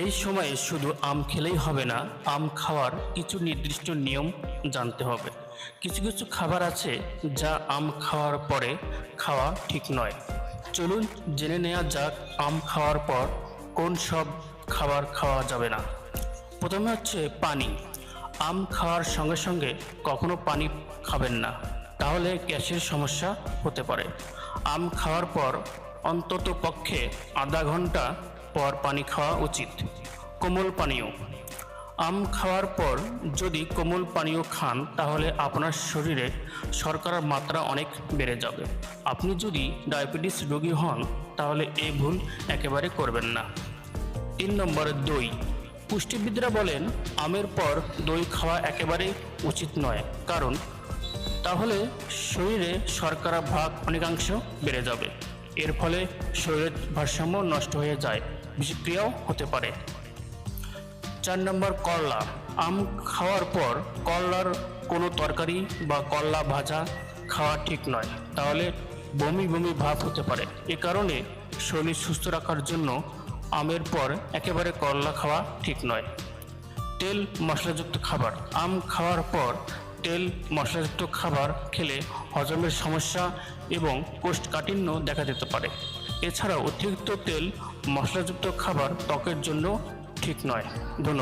এই সময়ে শুধু আম খেলেই হবে না, আম খাওয়ার কিছু নির্দিষ্ট নিয়ম জানতে হবে। কিছু কিছু খাবার আছে যা আম খাওয়ার পরে খাওয়া ঠিক নয়। চলুন জেনে নেওয়া যাক আম খাওয়ার পর কোন সব খাবার খাওয়া যাবে না। প্রথমে হচ্ছে পানি। আম খাওয়ার সঙ্গে সঙ্গে কখনো পানি খাবেন না, তাহলে গ্যাসের সমস্যা হতে পারে। আম খাওয়ার পর অন্তত পক্ষে আধা ঘণ্টা পর পানি খাওয়া উচিত। কোমল পানীয়। আম খাওয়ার পর যদি কোমল পানীয় খান, তাহলে আপনার শরীরে শর্করার মাত্রা অনেক বেড়ে যাবে। আপনি যদি ডায়াবেটিস রোগী হন, তাহলে এই ভুল একেবারে করবেন না। তিন নম্বরে দই। পুষ্টিবিদরা বলেন, আমের পর দই খাওয়া একেবারে উচিত নয়। কারণ, তাহলে শরীরে শর্করা ভাগ অনেকাংশ বেড়ে যাবে। এর ফলে শরীরের ভারসাম্য নষ্ট হয়ে যায়। বিষক্রিয়াও হতে পারে। চার নম্বর, করলা। আম খাওয়ার পর করলার কোনো তরকারি বা করলা ভাজা খাওয়া ঠিক নয়। তাহলে বমি বমি ভাব হতে পারে। এ কারণে শরীর সুস্থ রাখার জন্য আমের পর একেবারে করলা খাওয়া ঠিক নয়। তেল মশলাযুক্ত খাবার। আম খাওয়ার পর তেল মশলাযুক্ত খাবার খেলে হজমের সমস্যা এবং কোষ্ঠকাঠিন্য দেখা দিতে পারে। এছাড়াও অতিরিক্ত তেল মশলাযুক্ত খাবার ত্বকের জন্য ঠিক নয়। ধন্যবাদ।